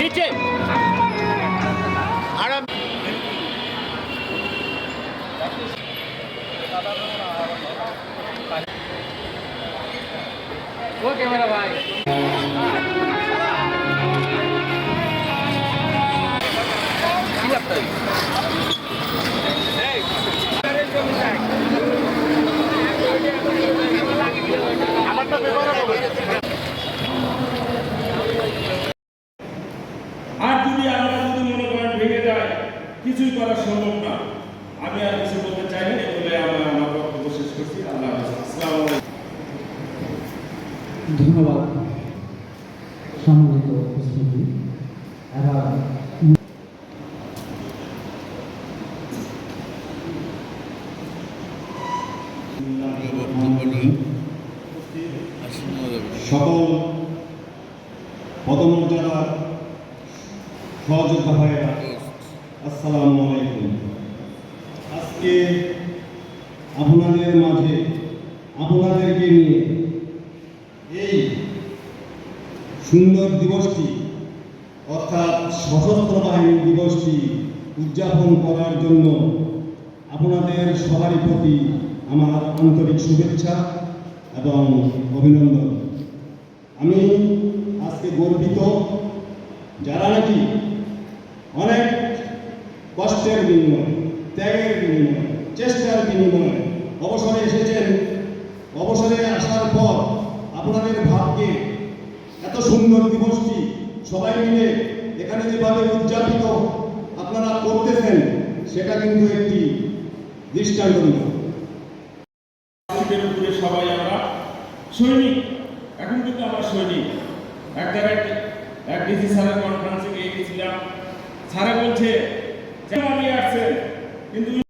নিচে। ও ক্যামেরা ভাই। ভেঙে যায় কিছুই করা সম্ভব না। আমি আর কিছু বলতে চাই না বলে আমার আমার বক্তব্য শেষ করছি। আল্লাহ ধন্যবাদ। সম্মানিত উপস্থিতি। এবার সকল পদমর্যাদার সহযোদ্ধা ভাইয়েরা আসসালামু আলাইকুম। আজকে আপনাদের মাঝে আপনাদেরকে নিয়ে এই সুন্দর দিবসটি, অর্থাৎ সশস্ত্র বাহিনী দিবসটি উদযাপন করার জন্য আপনাদের সবারই প্রতি আমার আন্তরিক শুভেচ্ছা এবং অভিনন্দন। আমি আজকে গর্বিত যারা নাকি অনেক কষ্টের বিনিময়, ত্যাগের বিনিময়, চেষ্টার বিনিময়। অবসরে এসেছেন, অবসরে আসার পর আপনাদের ভাবকে এত সুন্দর দিবসটি সবাই মিলে এখানে যেভাবে উদযাপিত আপনারা করতেছেন, সেটা কিন্তু একটি উপরে সবাই আমরা সৈনিক, এখন কিন্তু আমরা সৈনিক। এক জায়গায় এক ডিসি স্যারের কনফারেন্সে গিয়ে গেছিলাম। স্যারে বলছে আমি আসছে কিন্তু